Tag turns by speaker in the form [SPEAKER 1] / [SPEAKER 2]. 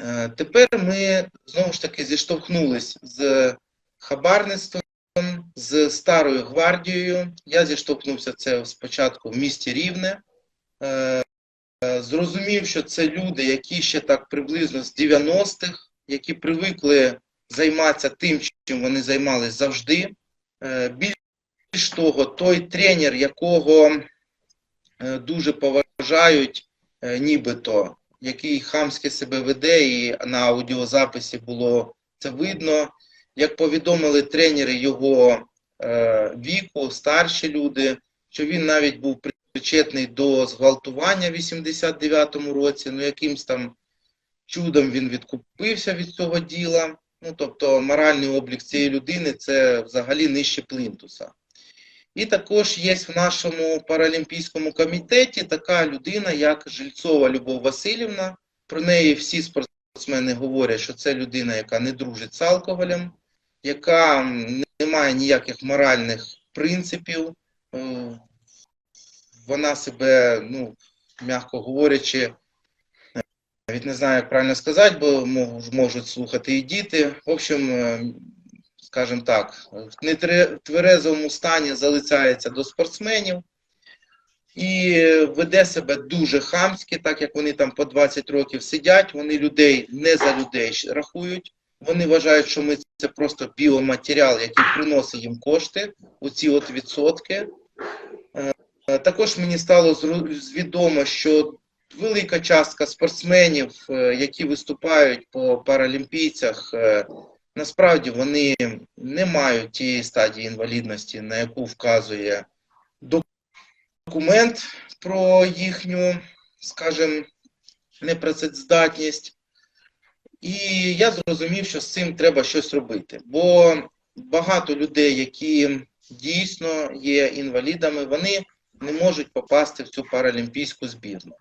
[SPEAKER 1] Е, Тепер ми знову ж таки зіштовхнулись з хабарництвом, з старою гвардією. Я зіштовхнувся це спочатку в місті Рівне. Е, е, Зрозумів, що це люди, які ще так приблизно з 90-х, які привикли займатися тим, чим вони займалися завжди. Більш того, той тренер, якого дуже поважають, нібито, який хамськи себе веде, і на аудіозаписі було це видно. Як повідомили тренери його е, віку, старші люди, що він навіть був причетний до зґвалтування в 89-му році, ну якимсь там чудом він відкупився від цього діла. Ну, тобто моральний облік цієї людини це взагалі нижче плінтуса. І також є в нашому паралімпійському комітеті така людина, як Жильцова Любов Васильівна. Про неї всі спортсмени говорять, що це людина, яка не дружить з алкоголем, яка не має ніяких моральних принципів. Е, Вона себе, ну, м'яко говорячи, навіть не знаю, як правильно сказати, бо можуть слухати і діти. В общем, е, скажімо так, в нетверезовому стані залицяється до спортсменів і веде себе дуже хамськи, так як вони там по 20 років сидять, вони людей не за людей рахують. Вони вважають, що ми це просто біоматеріал, який приносить їм кошти, оці от відсотки. Е, Також мені стало відомо, що велика частка спортсменів, е, які виступають по паралімпійцях, е, насправді вони не мають тієї стадії інвалідності, на яку вказує документ про їхню, скажімо, непрацездатність. І я зрозумів, що з цим треба щось робити. Бо багато людей, які дійсно є інвалідами, вони не можуть попасти в цю паралімпійську збірну.